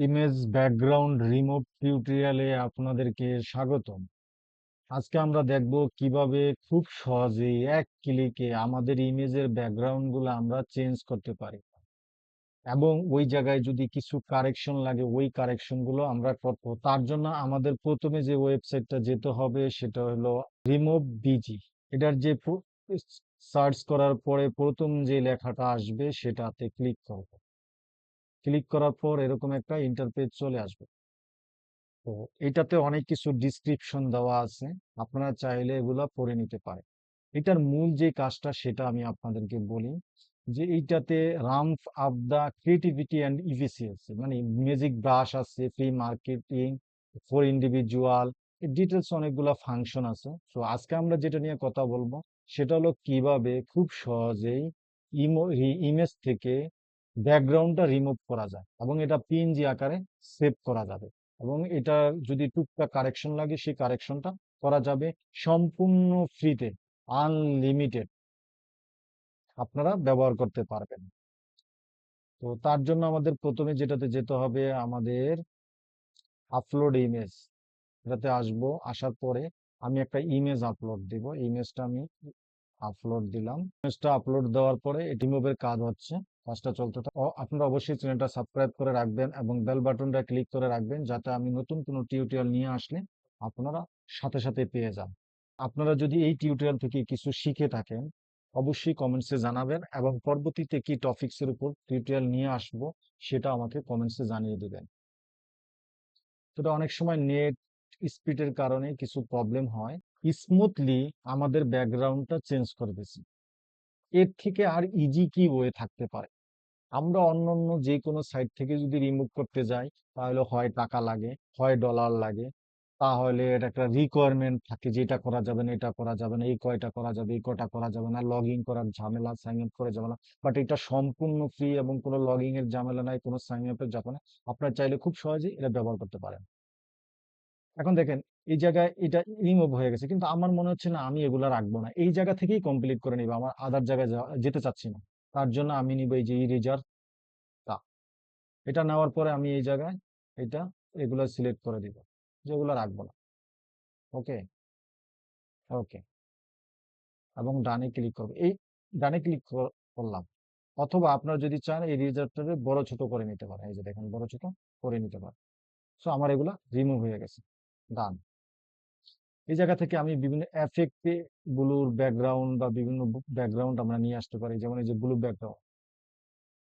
Image background remove টিউটোরিয়ালে আপনাদেরকে স্বাগতম। আজকে আমরা দেখব কীভাবে খুব সহজেই এক ক্লিকে আমাদের ইমেজের ব্যাকগ্রাউন্ডগুলো আমরা চেঞ্জ করতে পারি এবং ওই জায়গায় যদি কিছু কারেকশন লাগে, ওই কারেকশনগুলো আমরা করব। তার জন্য আমাদের প্রথমে যে ওয়েবসাইটটা যেতে হবে সেটা হলো রিমুভ বিজি এটার যে সার্চ করার পরে প্রথম যে লেখাটা আসবে সেটাতে ক্লিক করব। ক্লিক করার পর এরকম একটা ইন্টারপেজ চলে আসবে। তো এটাতে অনেক কিছু ডিসক্রিপশন দেওয়া আছে, আপনারা চাইলে এগুলা পড়ে নিতে পারেন। এটার মূল যে কাজটা সেটা আমি আপনাদেরকে বলি যে এইটাতে ramp up the creativity and efficiency মানে মিউজিক ব্রাশ আছে free marketing for individual details অনেকগুলা ফাংশন আছে। তো আজকে আমরা যেটা নিয়ে কথা বলব সেটা হলো কীভাবে খুব সহজেই ইমো ইমেজ থেকে ব্যাকগ্রাউন্ডটা রিমুভ করা যায় এবং এটা পিএনজি আকারে সেভ করা যাবে এবং এটা যদি টুকটাক কারেকশন লাগে সেই কারেকশনটা করা যাবে সম্পূর্ণ ফ্রিতে, আনলিমিটেড। আপনারা ব্যবহার করতে পারবেন। তো তার জন্য আমাদের প্রথমে যেটাতে যেতে হবে আমাদের আপলোড ইমেজ এটাতে আসব, আসার পরে আমি একটা ইমেজ আপলোড দিব। ইমেজটা আমি আপলোড দিলাম। ইমেজটা আপলোড দেওয়ার পরে এটি মুভের কাজ হচ্ছে, কাজটা চলতে থাকে। আপনারা অবশ্যই চ্যানেলটা সাবস্ক্রাইব করে রাখবেন এবং বেল বাটনটা ক্লিক করে রাখবেন যাতে আমি নতুন কোনো টিউটোরিয়াল নিয়ে আসলে আপনারা সাথে সাথে পেয়ে যান। আপনারা যদি এই টিউটোরিয়াল থেকে কিছু শিখে থাকেন, অবশ্যই কমেন্টসে জানাবেন এবং পরবর্তীতে কি টপিক্সের উপর টিউটোরিয়াল নিয়ে আসব সেটা আমাকে কমেন্টসে জানিয়ে দেবেন। সেটা অনেক সময় নেট স্পিডের কারণে কিছু প্রবলেম হয়। স্মুথলি আমাদের ব্যাকগ্রাউন্ডটা চেঞ্জ করে দিছি এর থেকে আর ইজি কি ওয়ে থাকতে পারে? আমরা অন্য অন্য যে কোনো সাইট থেকে যদি রিমুভ করতে যাই, তাহলে হয় টাকা লাগে, হয় ডলার লাগে, তাহলে এটা একটা রিকোয়ারমেন্ট থাকে যেটা করা যাবে না, এটা করা যাবে না, এই কয়টা করা যাবে, এই কয়টা করা যাবে না লগ ইন করার ঝামেলা সাইন আপ করে যাবে না বাট এটা সম্পূর্ণ ফ্রি এবং কোনো লগইং এর ঝামেলা নাই, কোনো সাইন আপের যাবে না আপনার চাইলে খুব সহজেই এটা ব্যবহার করতে পারেন। এখন দেখেন, এই জায়গায় এটা রিমুভ হয়ে গেছে। কিন্তু আমার মনে হচ্ছে না আমি এগুলা রাখব না। এই জায়গা থেকেই কমপ্লিট করে নিব। আমার আদার জায়গায় যেতে চাচ্ছি না। তার জন্য আমি নিব এই যে ইরেজার তা এটা নেওয়ার পরে আমি এই জায়গায় এটা, এগুলো সিলেক্ট করে দিব। যেগুলো রাখব না। ওকে? ওকে। এবং ডানে ক্লিক করব। এই ডানে ক্লিক করলাম। অথবা আপনারা যদি চান এই রিজার্ভটাকে বড় ছোট করে নিতে পারেন। এই যে দেখেন, বড় ছোট করে নিতে পারেন। সো আমার এগুলা রিমুভ হয়ে গেছে। ডান এই জায়গা থেকে আমি বিভিন্ন এফেক্টে ব্লুর ব্যাকগ্রাউন্ড বা বিভিন্ন ব্যাকগ্রাউন্ড আমরা নিয়ে আসতে পারি। যেমন এই যে ব্লু ব্যাকগ্রাউন্ড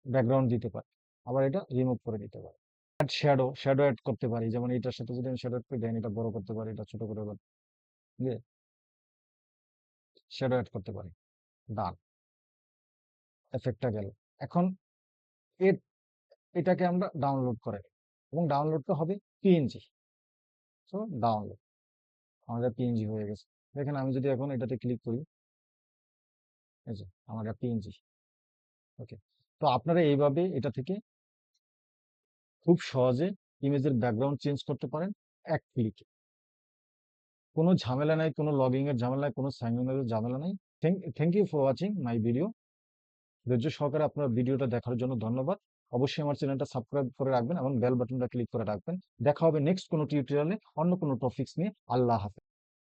ব্যাকগ্রাউন্ড দিতে পারি। আবার এটা রিমুভ করে দিতে পারি। অ্যাড শ্যাডো শ্যাডো অ্যাড করতে পারি। যেমন এটার সাথে যদি আমি শ্যাডো অ্যাড করি দেন এটা বড় করতে পারি, এটা ছোট করে দিয়ে শ্যাডো অ্যাড করতে পারি। ডান। এফেক্টটা গেল। এখন এর, এটাকে আমরা ডাউনলোড করে এবং ডাউনলোডটা হবে পিএনজি সো ডাউনলোড আমাদের পিএনজি হয়ে গেছে। দেখেন আমি যদি এখন এটাতে ক্লিক করি এই যে আমার পিএনজি ওকে তো আপনারা এইভাবে এটা থেকে খুব সহজে ইমেজের ব্যাকগ্রাউন্ড চেঞ্জ করতে পারেন এক ক্লিকে কোনো ঝামেলা নাই, কোনো লগিং এর ঝামেলা নাই, কোনো সাইন ইনের ঝামেলা নাই। Thank you for watching my video ধৈর্য সহকারে আপনার ভিডিওটা দেখার জন্য ধন্যবাদ। অবশ্যই আমার চ্যানেলটা সাবস্ক্রাইব করে রাখবেন এবং বেল বাটনটা ক্লিক করে রাখবেন। দেখা হবে নেক্সট কোনো টিউটোরিয়ালে অন্য কোনো টপিক্স নিয়ে। আল্লাহ হাফেজ।